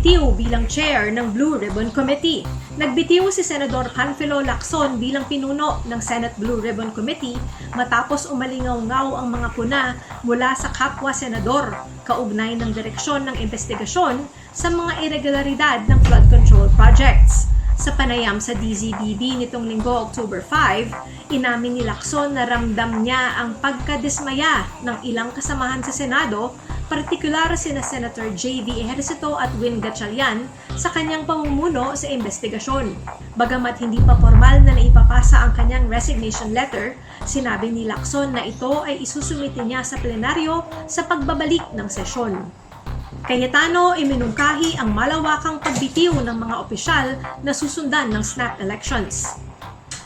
bilang chair ng Blue Ribbon Committee. Nagbitiw si Senador Panfilo Lacson bilang pinuno ng Senate Blue Ribbon Committee matapos umalingaw-ngaw ang mga puna mula sa kapwa senador kaugnay ng direksyon ng investigasyon sa mga irregularidad ng flood control projects. Sa panayam sa DZBB nitong linggo October 5, inamin ni Lacson na ramdam niya ang pagkadismaya ng ilang kasamahan sa Senado, partikular sina Senator J.V. Ejercito at Win Gatchalian sa kanyang pamumuno sa investigasyon. Bagamat hindi pa formal na naipapasa ang kanyang resignation letter, sinabi ni Lacson na ito ay isusumite niya sa plenaryo sa pagbabalik ng sesyon. Cayetano iminungkahi ang malawakang pagbitiw ng mga opisyal na susundan ng snap elections.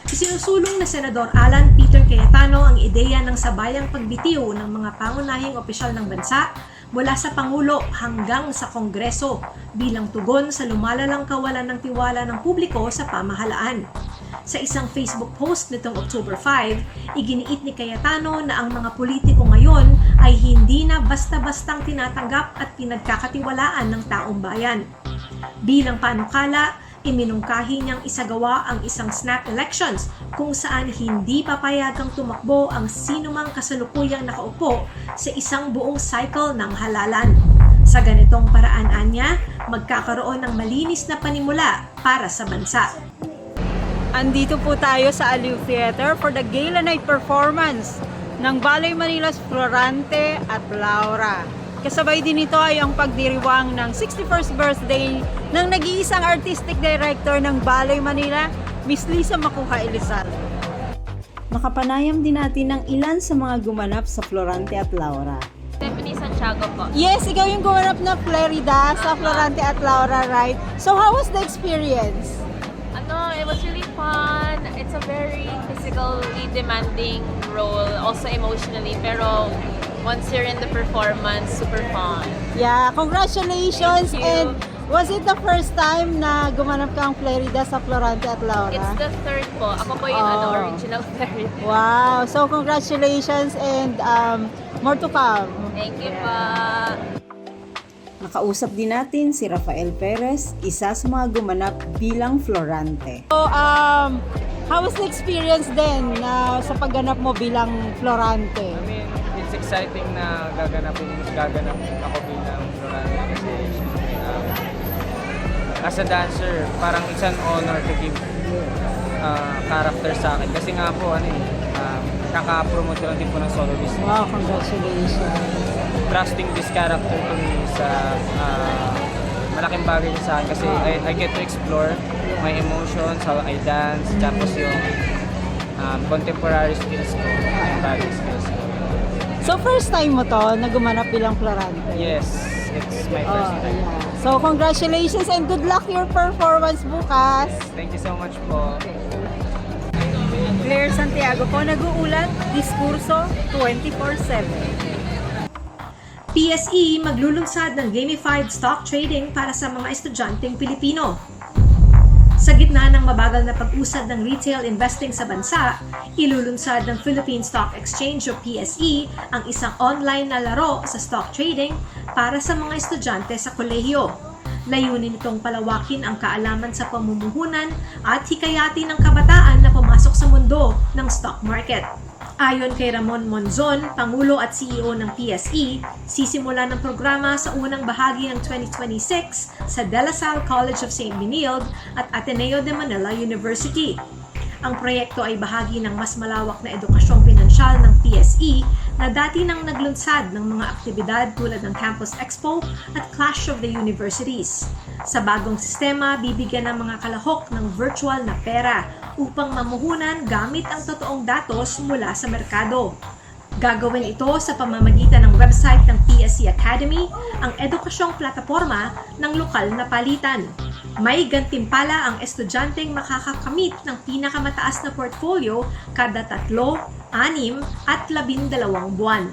Isinusulong na Senador Alan Peter Cayetano ang ideya ng sabayang pagbitiw ng mga pangunahing opisyal ng bansa mula sa Pangulo hanggang sa Kongreso bilang tugon sa lumalalang kawalan ng tiwala ng publiko sa pamahalaan. Sa isang Facebook post nitong October 5, iginiit ni Cayetano na ang mga politiko ngayon ay hindi na basta-bastang tinatanggap at pinagkakatiwalaan ng taong bayan. Bilang panukala, iminungkahi niyang isagawa ang isang snap elections kung saan hindi papayagang tumakbo ang sinumang kasalukuyang nakaupo sa isang buong cycle ng halalan. Sa ganitong paraan anya, magkakaroon ng malinis na panimula para sa bansa. Andito po tayo sa Aliw Theater for the Gala Night Performance ng Balay Manila's Florante at Laura. Kasabay din ito ay ang pagdiriwang ng 61st birthday ng nag-iisang artistic director ng Balay Manila, Miss Lisa Makuha Elizalde. Nakapanayam din natin ng ilan sa mga gumanap sa Florante at Laura. Stephanie Santiago po. Yes, ikaw yung gumanap na Florida sa Florante at Laura, right? So how was the experience? Ano, it was really fun. It's a very physically demanding role, also emotionally. Pero once you're in the performance, super fun. Yeah, congratulations Thank you. and was it the first time na gumanap kang Florida sa Florante at Laura? It's the third po. Ako po yung ano, Oh. original third. Wow, so congratulations and um, more to come. Thank you po. Nakausap din natin si Rafael Perez, isa sa mga gumanap bilang Florante. So, um, how was the experience then na sa pagganap mo bilang Florante? I mean, exciting na gaganapin, gaganap ako bilang Florante kasi um, as a dancer, parang it's an honor to give uh, character sa akin. Kasi nga po, ano eh, um, kaka-promote lang din po ng solo business. Wow, congratulations. Trusting this character to me sa uh, malaking bagay niya sa akin kasi I, I get to explore my emotions, how I dance, tapos yung um, contemporary skills ko, yung ballet skills ko. So first time mo to na gumanap bilang Florante? Yes, it's my first Oh, time. yeah. So congratulations and good luck your performance bukas. Thank you so much po. Claire Santiago po nag-uulat, diskurso 24/7. PSE maglulunsad ng gamified stock trading para sa mga estudyanteng Pilipino. Sa gitna ng mabagal na pag-usad ng retail investing sa bansa, ilulunsad ng Philippine Stock Exchange o PSE ang isang online na laro sa stock trading para sa mga estudyante sa kolehiyo. Layunin nitong palawakin ang kaalaman sa pamumuhunan at hikayati ng kabataan na pumasok sa mundo ng stock market. Ayon kay Ramon Monzon, Pangulo at CEO ng PSE, sisimula ng programa sa unang bahagi ng 2026 sa De La Salle College of St. Benilde at Ateneo de Manila University. Ang proyekto ay bahagi ng mas malawak na edukasyong pinansyal ng PSE na dati nang naglunsad ng mga aktibidad tulad ng Campus Expo at Clash of the Universities. Sa bagong sistema, bibigyan ng mga kalahok ng virtual na pera upang mamuhunan gamit ang totoong datos mula sa merkado. Gagawin ito sa pamamagitan ng website ng PSC Academy, ang edukasyong plataforma ng lokal na palitan. May gantimpala ang estudyanteng makakakamit ng pinakamataas na portfolio kada tatlo, anim at labindalawang buwan.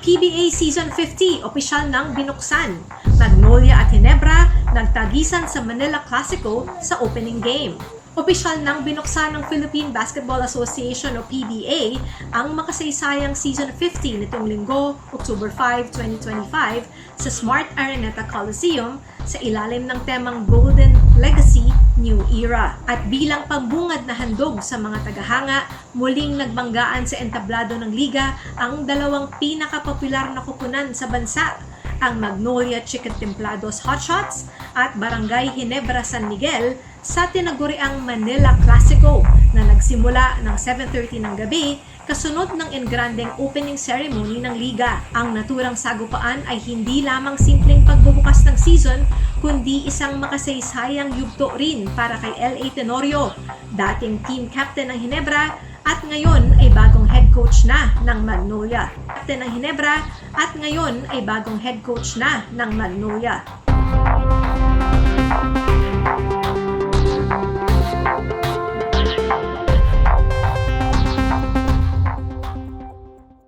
PBA Season 50 opisyal nang binuksan. Magnolia at Hinebra nagtagisan sa Manila Classico sa opening game. Opisyal nang binuksan ng Philippine Basketball Association o PBA ang makasaysayang Season 15 nitong linggo, October 5, 2025 sa Smart Araneta Coliseum sa ilalim ng temang Golden Legacy New Era. At bilang pambungad na handog sa mga tagahanga, muling nagbanggaan sa entablado ng liga ang dalawang pinakapopular na kupunan sa bansa ang Magnolia Chicken Templados Hot Shots at Barangay Ginebra San Miguel sa tinaguriang Manila Classico na nagsimula ng 7.30 ng gabi kasunod ng engrandeng opening ceremony ng liga. Ang naturang sagupaan ay hindi lamang simpleng pagbubukas ng season kundi isang makasaysayang yugto rin para kay L.A. Tenorio, dating team captain ng Ginebra at ngayon ay bagong head coach na ng Magnolia. Captain ng Ginebra at ngayon ay bagong head coach na ng Magnolia.